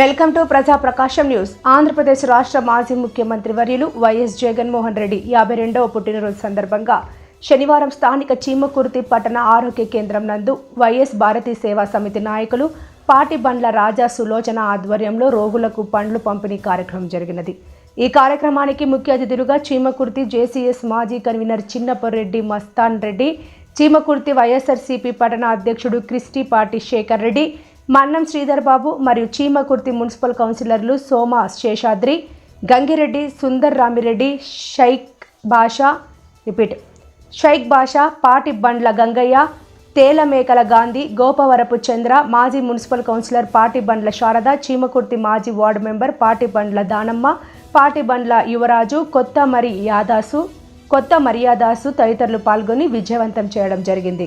Welcome to ప్రజా ప్రకాశం news. Andhra Pradesh రాష్ట్ర మాజీ ముఖ్యమంత్రి వర్యులు వైఎస్ జగన్మోహన్ రెడ్డి యాభై రెండవ పుట్టినరోజు సందర్భంగా శనివారం స్థానిక చీమకుర్తి పట్టణ ఆరోగ్య కేంద్రం నందు వైఎస్ భారతీ సేవా సమితి నాయకులు పాటి బండ్ల రాజా సులోచన ఆధ్వర్యంలో రోగులకు పండ్లు పంపిణీ కార్యక్రమం జరిగినది. ఈ కార్యక్రమానికి ముఖ్య అతిథులుగా చీమకుర్తి జేసీఎస్ మాజీ కన్వీనర్ చిన్నపరెడ్డి మస్తాన్ రెడ్డి చీమకుర్తి వైఎస్ఆర్సీపీ పట్టణ అధ్యక్షుడు క్రిస్టి పాటి శేఖర్ రెడ్డి మన్నం శ్రీధర్ బాబు మరియు చీమకుర్తి మున్సిపల్ కౌన్సిలర్లు సోమ శేషాద్రి గంగిరెడ్డి సుందర్ రామిరెడ్డి షైక్ బాషా రిపీట్. షైక్ బాషా పాటి బండ్ల గంగయ్య తేలమేకల గాంధీ గోపవరపు చంద్ర మాజీ మున్సిపల్ కౌన్సిలర్ పాటి బండ్ల శారద చీమకుర్తి మాజీ వార్డు మెంబర్ పాటి బండ్ల దానమ్మ పాటి బండ్ల యువరాజు కొత్త మరి యాదాసు కొత్త మర్యాదాసు తదితరులు పాల్గొని విజయవంతం చేయడం జరిగింది.